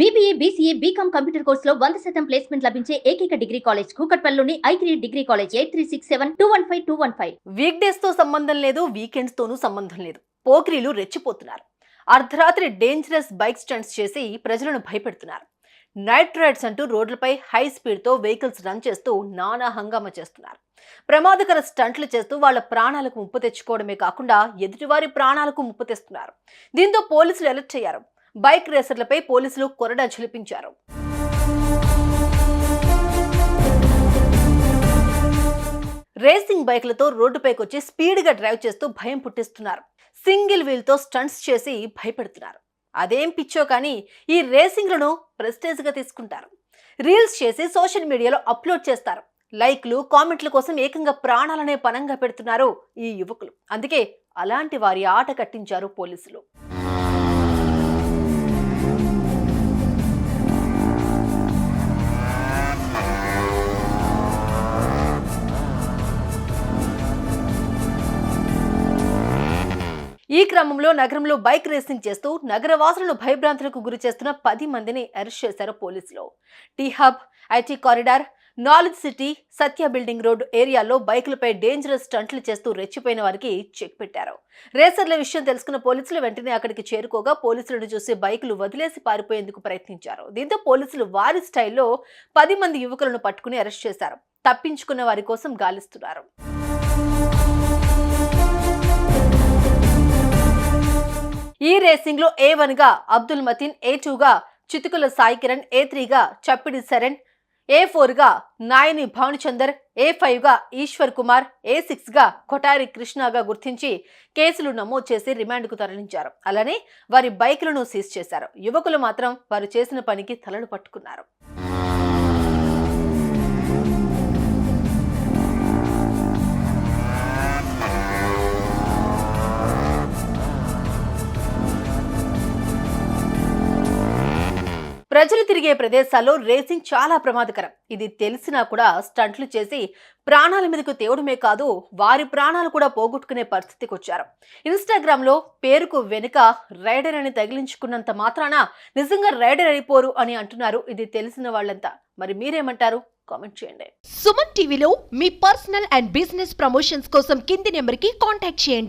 BBA BCA BCom computer కోర్సులో వంద శాతం ప్లేస్మెంట్ లభించే ఏకైక డిగ్రీ కాలేజ్ కూకట్పల్లిలోని ఐక్రీ degree college eight three six seven two one five two one five week డేస్తో సంబంధం లేదు వీకెండ్స్ తోనూ సంబంధం లేదు. పోకిరీలు రెచ్చిపోతున్నారు. అర్ధరాత్రి డేంజరస్ బైక్ స్టంట్స్ చేసి ప్రజలను భయపెడుతున్నారు. నైట్ రైడ్స్ అంటూ రోడ్లపై హై స్పీడ్తో వెహికల్స్ రన్ చేస్తూ నానా హంగామా చేస్తున్నారు. ప్రమాదకర స్టంట్లు చేస్తూ వాళ్ళ ప్రాణాలకు ముప్పు తెచ్చుకోవడమే కాకుండా ఎదుటివారి ప్రాణాలకు ముప్పు తెస్తున్నారు. దీంతో పోలీసులు అలర్ట్ అయ్యారు. బైక్ రేసర్లపై పోలీసులు కొరడా ఝలిపించారు రేసింగ్ బైక్లతో రోడ్డుపైకి వచ్చి స్పీడ్గా డ్రైవ్ చేస్తూ భయం పుట్టిస్తున్నారు. సింగిల్ వీల్తో స్టంట్స్ చేసి భయపెడుతున్నారు. అదేం పిచ్చో కానీ ఈ రేసింగ్లను ప్రెస్టేజ్గా తీసుకుంటారు. రీల్స్ చేసి సోషల్ మీడియాలో అప్లోడ్ చేస్తారు. లైక్లు కామెంట్ల కోసం ఏకంగా ప్రాణాలనే పనంగా పెడుతున్నారు ఈ యువకులు. అందుకే అలాంటి వారి ఆట కట్టించారు పోలీసులు. ఈ క్రమంలో నగరంలో బైక్ రేసింగ్ చేస్తూ నగరవాసులను భయభ్రాంతులకు గురి చేస్తున్న పది మందిని అరెస్ట్ చేశారు పోలీసులు. T hub IT corridor knowledge city Satya building road ఏరియాలో బైకులపై డేంజరస్ స్టంట్లు చేస్తూ రెచ్చిపోయిన వారికి చెక్ పెట్టారు. రేసర్ల విషయం తెలుసుకున్న పోలీసులు వెంటనే అక్కడికి చేరుకోగా పోలీసులను చూసి బైకులు వదిలేసి పారిపోయేందుకు ప్రయత్నించారు. దీంతో పోలీసులు వారి స్టైల్లో పది మంది యువకులను పట్టుకుని అరెస్ట్ చేశారు. తప్పించుకున్న వారి కోసం గాలిస్తున్నారు. ఈ రేసింగ్లో ఏ వన్గా అబ్దుల్ మతీన్ ఏ టూ గా చితుకుల సాయి కిరణ్ ఏ త్రీ గా చప్పిడి శరణ్ ఏ ఫోర్గా నాయని భానుచందర్ ఏ ఫైవ్గా ఈశ్వర్ కుమార్ ఏ సిక్స్గా కొటారి కృష్ణగా గుర్తించి కేసులు నమోదు చేసి రిమాండ్కు తరలించారు. అలానే వారి బైకులను సీజ్ చేశారు. యువకులు మాత్రం వారు చేసిన పనికి తలలు పట్టుకున్నారు. ప్రజలు తిరిగే ప్రదేశాల్లో రేసింగ్ చాలా ప్రమాదకరం. ఇది తెలిసినా కూడా స్టంట్లు చేసి ప్రాణాల మీదకు తేవడమే కాదు వారి ప్రాణాలు కూడా పోగొట్టుకునే పరిస్థితికి వచ్చారు. ఇన్స్టాగ్రామ్లో పేరుకు వెనుక రైడర్ అని తగిలించుకున్నంత మాత్రాన నిజంగా రైడర్ అయిపోరు అని అంటున్నారు ఇది తెలిసిన వాళ్ళంతా. మరి మీరేమంటారు? కామెంట్ చేయండి. సుమన్ టీవీలో మీ పర్సనల్ అండ్ బిజినెస్ ప్రమోషన్స్ కోసం కింది నెంబర్కి కాంటాక్ట్ చేయండి.